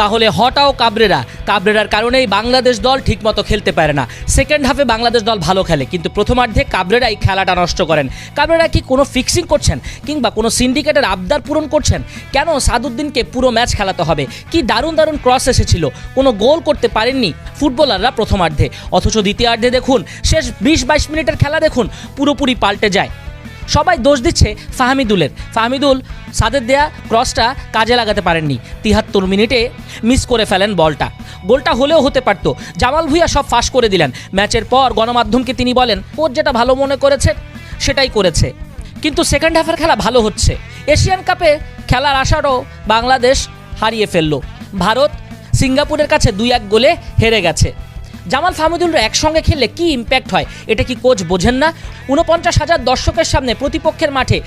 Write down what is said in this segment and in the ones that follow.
তাহলে হটাও কাবরেরা। কাবরেরার কারণেই বাংলাদেশ দল ঠিকমতো খেলতে পারে না। সেকেন্ড হাফে বাংলাদেশ দল ভালো খেলে, কিন্তু প্রথমার্ধে কাবরেরাই খেলাটা নষ্ট করেন। কাবরেরা কি কোনো ফিক্সিং করছেন? কিংবা কোনো সিন্ডিকেটের আবদার পূরণ করছেন? কেন সাদুদ্দিনকে পুরো ম্যাচ খেলাতে হবে? কি দারুণ দারুণ ক্রস এসেছিল। কোনো গোল করতে পারেননি ফুটবলাররা প্রথমার্ধে। অথচ দ্বিতীয়ার্ধে দেখুন, শেষ বিশ বাইশ মিনিটের খেলা দেখুন, পুরোপুরি পাল্টে যায়। সবাই দোষ দিচ্ছে ফাহমিদুলের। ফাহমিদুল সাদের দেয়া ক্রসটা কাজে লাগাতে পারেননি। তিহাত্তর মিনিটে মিস করে ফেলেন বলটা। গোলটা হলেও হতে পারত। জামাল ভুইয়া সব ফাঁস করে দিলেন। ম্যাচের পর গণমাধ্যমকে তিনি বলেন ওর যেটা ভালো মনে করেছে, সেটাই করেছে। কিন্তু সেকেন্ড হাফের খেলা ভালো হচ্ছে। এশিয়ান কাপে খেলার আশারও বাংলাদেশ হারিয়ে ফেলল। ভারত সিঙ্গাপুরের কাছে দুই এক গোলে হেরে গেছে। জামাল ফাহমিদুলরা একসঙ্গে খেললে কি ইম্প্যাক্ট হয়? এটা কি কোচ বোঝেন না? উনপঞ্চাশ হাজার দর্শকের সামনে প্রতিপক্ষের মাঠে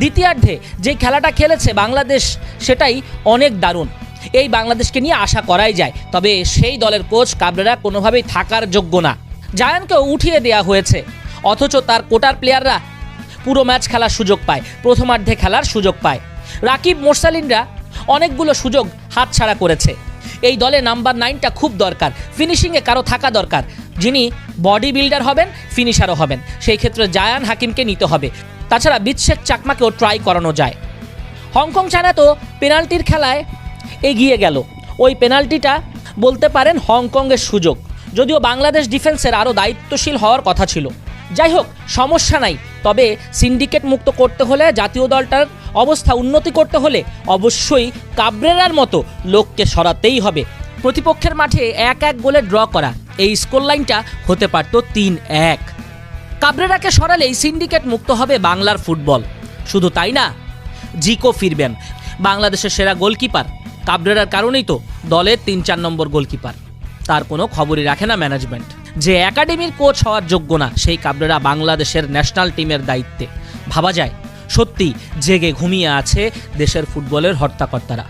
দ্বিতীয়ার্ধে যে খেলাটা খেলেছে বাংলাদেশ, সেটাই অনেক দারুণ। এই বাংলাদেশকে নিয়ে আশা করাই যায়, তবে সেই দলের কোচ কাবরেরা কোনোভাবেই থাকার যোগ্য না। জায়ানকেও উঠিয়ে দেওয়া হয়েছে, অথচ তার কোটার প্লেয়াররা পুরো ম্যাচ খেলার সুযোগ পায়, প্রথমার্ধে খেলার সুযোগ পায়। রাকিব মোরসালিনরা অনেকগুলো সুযোগ হাতছাড়া করেছে। এই দলে নাম্বার নাইনটা খুব দরকার। ফিনিশিংয়ে কারও থাকা দরকার। যিনি বডি বিল্ডার হবেন ফিনিশারও হবেন। সেই ক্ষেত্রে জায়ান হাকিমকে নিতে হবে। তাছাড়া বিচ্ছেক চাকমাকেও ট্রাই করানো যায়। হংকং চায়না তো পেনাল্টির খেলায় এগিয়ে গেল। ওই পেনাল্টিটা বলতে পারেন হংকংয়ের সুযোগ। যদিও বাংলাদেশ ডিফেন্সের আরও দায়িত্বশীল হওয়ার কথা ছিল। যাই হোক, সমস্যা নাই। তবে সিন্ডিকেট মুক্ত করতে হলে, জাতীয় দলটার অবস্থা উন্নতি করতে হলে অবশ্যই কাবরেরার মতো লোককে সরাতেই হবে। প্রতিপক্ষের মাঠে এক এক গোলে ড্র করা, এই স্কোর লাইনটা হতে পারত তিন এক। কাবরেরাকে সরালেই সিন্ডিকেট মুক্ত হবে বাংলার ফুটবল। শুধু তাই না, জিকো ফিরবেন, বাংলাদেশের সেরা গোলকিপার। কাবরেরার কারণেই তো দলের তিন চার নম্বর গোলকিপার। তার কোনো খবরই রাখে না ম্যানেজমেন্ট যে একাডেমির কোচ হওয়ার যোগ্য না, সেই কাবরেরা বাংলাদেশের ন্যাশনাল টিমের দায়িত্বে। ভাবা যায় সত্যি জেগে ঘুমিয়ে আছে দেশের ফুটবলের হর্তাকর্তারা।